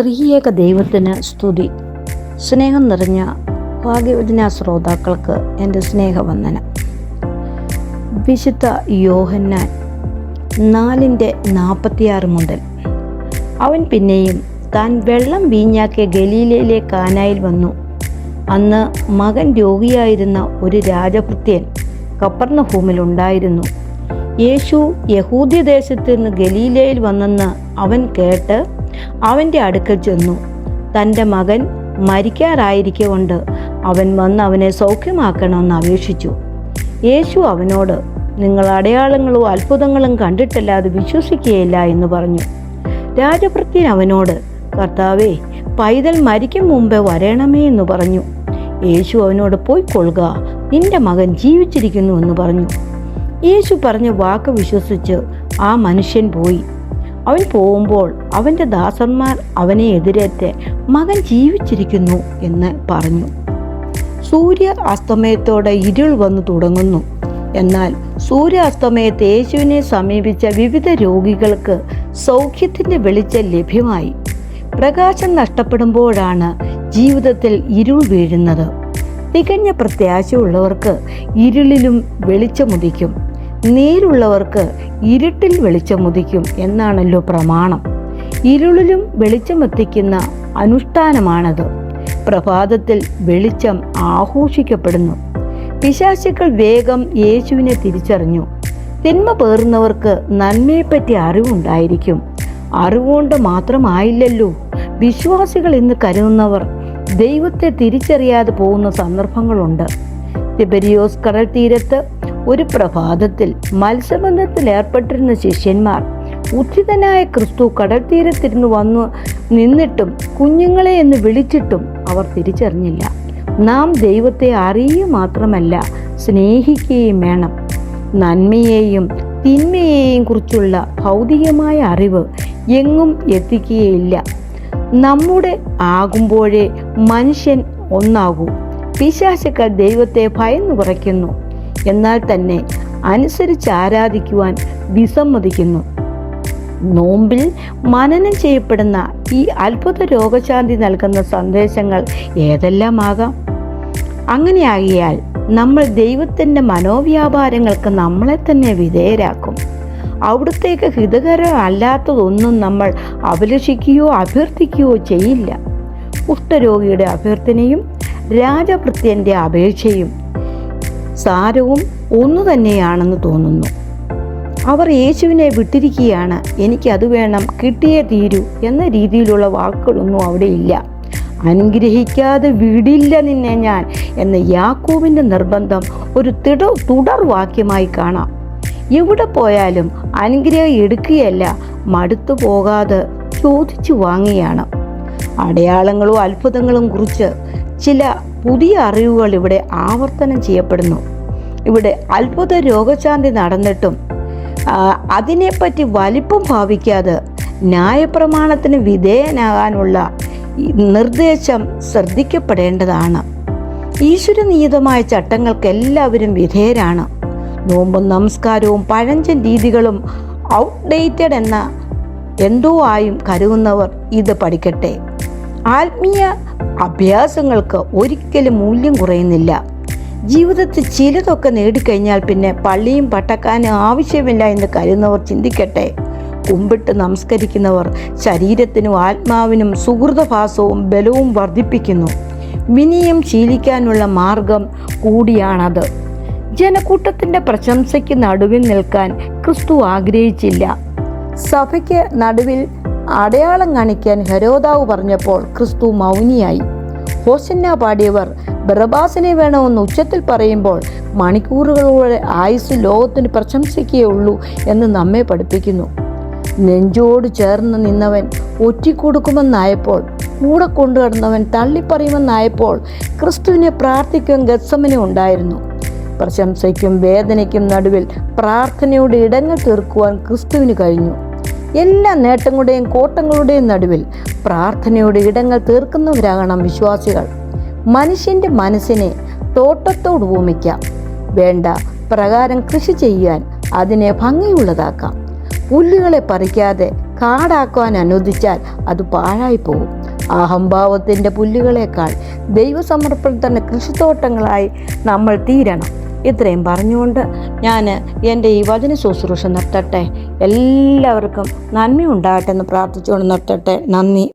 ത്രിയേക ദൈവത്തിന് സ്തുതി. സ്നേഹം നിറഞ്ഞ ഭാഗ്യവചന ശ്രോതാക്കൾക്ക് എന്റെ സ്നേഹവന്ദനം. വിശുദ്ധ യോഹന്നാൻ നാലിന്റെ നാൽപ്പത്തിയാറ് മുതൽ. അവൻ പിന്നെയും താൻ വെള്ളം വീഞ്ഞാക്കിയ ഗലീലയിലെ കാനായിൽ വന്നു. അന്ന് മകൻ രോഗിയായിരുന്ന ഒരു രാജഭൃത്യൻ കപ്പർണഭൂമിലുണ്ടായിരുന്നു യേശു യഹൂദ്യദേശത്ത് നിന്ന് ഗലീലയിൽ വന്നെന്ന് അവൻ കേട്ട് അവന്റെ അടുക്കൽ ചെന്നു. തന്റെ മകൻ മരിക്കാറായിരിക്കെ കൊണ്ട് അവൻ വന്ന് അവനെ സൗഖ്യമാക്കണമെന്ന് അപേക്ഷിച്ചു. യേശു അവനോട് നിങ്ങൾ അടയാളങ്ങളോ അത്ഭുതങ്ങളും കണ്ടിട്ടല്ലാതെ വിശ്വസിക്കുകയില്ല എന്ന് പറഞ്ഞു. രാജഭൃത്യൻ അവനോട് കർത്താവേ പൈതൽ മരിക്കും മുമ്പേ വരണമേ എന്ന് പറഞ്ഞു. യേശു അവനോട് പോയിക്കൊള്ളുക നിന്റെ മകൻ ജീവിച്ചിരിക്കുന്നു എന്ന് പറഞ്ഞു. യേശു പറഞ്ഞ വാക്ക് വിശ്വസിച്ച് ആ മനുഷ്യൻ പോയി. അവൻ പോകുമ്പോൾ അവന്റെ ദാസന്മാർ അവനെ എതിരേറ്റ് മകൻ ജീവിച്ചിരിക്കുന്നു എന്ന് പറഞ്ഞു. സൂര്യ അസ്തമയത്തോടെ ഇരുൾ വന്നു തുടങ്ങുന്നു. എന്നാൽ സൂര്യാസ്തമയത്ത് യേശുവിനെ സമീപിച്ച വിവിധ രോഗികൾക്ക് സൗഖ്യത്തിന്റെ വെളിച്ചം ലഭ്യമായി. പ്രകാശം നഷ്ടപ്പെടുമ്പോഴാണ് ജീവിതത്തിൽ ഇരുൾ വീഴുന്നത്. തികഞ്ഞ പ്രത്യാശയുള്ളവർക്ക് ഇരുളിലും വെളിച്ചമുദിക്കും നേരുള്ളവർക്ക് ഇരുട്ടിൽ വെളിച്ചം ഉദിക്കും എന്നാണല്ലോ പ്രമാണം. ഇരുളിലും വെളിച്ചമെത്തിക്കുന്ന അനുഷ്ഠാനമാണത്. പ്രഭാതത്തിൽ വെളിച്ചം ആഘോഷിക്കപ്പെടുന്നു. പിശാശുക്കൾ വേഗം യേശുവിനെ തിരിച്ചറിഞ്ഞു. തിന്മ പേറുന്നവർക്ക് നന്മയെപ്പറ്റി അറിവുണ്ടായിരിക്കും. അറിവുകൊണ്ട് മാത്രമായില്ലല്ലോ. വിശ്വാസികൾ എന്ന് കരുതുന്നവർ ദൈവത്തെ തിരിച്ചറിയാതെ പോകുന്ന സന്ദർഭങ്ങളുണ്ട്. തിബരിയോസ് കടൽ തീരത്ത് ഒരു പ്രഭാതത്തിൽ മത്സ്യബന്ധത്തിൽ ഏർപ്പെട്ടിരുന്ന ശിഷ്യന്മാർ ഉദ്ധിതനായ ക്രിസ്തു കടൽ തീരത്തിരുന്ന് വന്നു നിന്നിട്ടും കുഞ്ഞുങ്ങളെ എന്ന് വിളിച്ചിട്ടും അവർ തിരിച്ചറിഞ്ഞില്ല. നാം ദൈവത്തെ അറിയുക മാത്രമല്ല സ്നേഹിക്കുകയും വേണം. നന്മയെയും തിന്മയെയും കുറിച്ചുള്ള ഭൗതികമായ അറിവ് എങ്ങും എത്തിക്കുകയില്ല. നമ്മുടെ ആകുമ്പോഴേ മനുഷ്യൻ ഒന്നാകൂ. പിശാശുക്കൾ ദൈവത്തെ ഭയന്നു കുറയ്ക്കുന്നു. എന്നാൽ തന്നെ അനുസരിച്ച് ആരാധിക്കുവാൻ വിസമ്മതിക്കുന്നു. നോമ്പിൽ മനനം ചെയ്യപ്പെടുന്ന ഈ അത്ഭുത രോഗശാന്തി നൽകുന്ന സന്ദേശങ്ങൾ ഏതെല്ലാമാകാം? അങ്ങനെയാകിയാൽ നമ്മൾ ദൈവത്തിന്റെ മനോവ്യാപാരങ്ങൾക്ക് നമ്മളെ തന്നെ വിധേയരാക്കും. അവിടത്തേക്ക് ഹിതകരമല്ലാത്തതൊന്നും നമ്മൾ അഭിലഷിക്കുകയോ അഭ്യർത്ഥിക്കുകയോ ചെയ്യില്ല. കുഷ്ഠരോഗിയുടെ അഭ്യർത്ഥനയും രാജഭൃത്യന്റെ അപേക്ഷയും സാരവും ഒന്നു തന്നെയാണെന്ന് തോന്നുന്നു. അവർ യേശുവിനെ വിട്ടിരിക്കുകയാണ്. എനിക്കത് വേണം കിട്ടിയേ തീരൂ എന്ന രീതിയിലുള്ള വാക്കുകളൊന്നും അവിടെ ഇല്ല. അനുഗ്രഹിക്കാതെ വിടില്ല നിന്നെ ഞാൻ എന്ന യാക്കോവിന്റെ നിർബന്ധം ഒരു തിട തുടർ വാക്യമായി കാണാം. എവിടെ പോയാലും അനുഗ്രഹം എടുക്കുകയല്ല മടുത്തു പോകാതെ ചോദിച്ചു വാങ്ങിയാണ് അടയാളങ്ങളും അത്ഭുതങ്ങളും കുറിച്ച് ചില പുതിയ അറിവുകൾ ഇവിടെ ആവർത്തനം ചെയ്യപ്പെടുന്നു. ഇവിടെ അത്ഭുത രോഗശാന്തി നടന്നിട്ടും അതിനെപ്പറ്റി വലിപ്പം ഭാവിക്കാതെ ന്യായപ്രമാണത്തിന് വിധേയനാകാനുള്ള നിർദ്ദേശം ശ്രദ്ധിക്കപ്പെടേണ്ടതാണ്. ഈശ്വരനീതമായ ചട്ടങ്ങൾക്ക് എല്ലാവരും വിധേയരാണ്. നോമ്പും നമസ്കാരവും പഴഞ്ചൻ രീതികളും ഔട്ട്ഡേറ്റഡ് എന്ന എന്തോ ആയും കരുതുന്നവർ ഇത് പഠിക്കട്ടെ. ആത്മീയ അഭ്യാസങ്ങൾക്ക് ഒരിക്കലും മൂല്യം കുറയുന്നില്ല. ജീവിതത്തിൽ ചിലതൊക്കെ നേടിക്കഴിഞ്ഞാൽ പിന്നെ പള്ളിയും പട്ടക്കാനും ആവശ്യമില്ല എന്ന് കരുതുന്നവർ ചിന്തിക്കട്ടെ. കുമ്പിട്ട് നമസ്കരിക്കുന്നവർ ശരീരത്തിനും ആത്മാവിനും സുഹൃതഭാസവും ബലവും വർദ്ധിപ്പിക്കുന്നു. വിനിയും ശീലിക്കാനുള്ള മാർഗം കൂടിയാണത്. ജനക്കൂട്ടത്തിന്റെ പ്രശംസയ്ക്ക് നടുവിൽ നിൽക്കാൻ ക്രിസ്തു ആഗ്രഹിച്ചില്ല. സഭയ്ക്ക് നടുവിൽ അടയാളം കാണിക്കാൻ ഹരോദാവ് പറഞ്ഞപ്പോൾ ക്രിസ്തു മൗനിയായി. ഹോസന്ന പാടിയവർ ബറബാസിനെ വേണമെന്ന് ഉച്ചത്തിൽ പറയുമ്പോൾ മണിക്കൂറുകളുടെ ആയുസ് ലോകത്തിന് പ്രശംസിക്കുകയുള്ളൂ എന്ന് നമ്മെ പഠിപ്പിക്കുന്നു. നെഞ്ചോട് ചേർന്ന് നിന്നവൻ ഒറ്റിക്കൊടുക്കുമെന്നായപ്പോൾ കൂടെ കൊണ്ടുവരുന്നവൻ തള്ളിപ്പറയുമെന്നായപ്പോൾ ക്രിസ്തുവിനെ പ്രാർത്ഥിക്കും ഗത്സമനെ ഉണ്ടായിരുന്നു. പ്രശംസയ്ക്കും വേദനയ്ക്കും നടുവിൽ പ്രാർത്ഥനയുടെ ഇടങ്ങൾ തീർക്കുവാൻ ക്രിസ്തുവിന് കഴിഞ്ഞു. എല്ലാ നേട്ടങ്ങളുടെയും കോട്ടങ്ങളുടെയും നടുവിൽ പ്രാർത്ഥനയുടെ ഇടങ്ങൾ തീർക്കുന്നവരാകണം വിശ്വാസികൾ. മനുഷ്യന്റെ മനസ്സിനെ തോട്ടത്തോട് ഭൂമിക്കാം. വേണ്ട പ്രകാരം കൃഷി ചെയ്യാൻ അതിനെ ഭംഗിയുള്ളതാക്കാം. പുല്ലുകളെ പറിക്കാതെ കാടാക്കുവാൻ അനുവദിച്ചാൽ അത് പാഴായി പോകും. അഹംഭാവത്തിന്റെ പുല്ലുകളേക്കാൾ ദൈവസമർപ്പണത്തിന്റെ കൃഷിത്തോട്ടങ്ങളായി നമ്മൾ തീരണം. ഇത്രയും പറഞ്ഞുകൊണ്ട് ഞാൻ എന്റെ ഈ വചന ശുശ്രൂഷ നിർത്തട്ടെ. എല്ലാവർക്കും നന്മയുണ്ടാകട്ടെ എന്ന് പ്രാർത്ഥിച്ചുകൊണ്ട് നിർത്തട്ടെ. നന്ദി.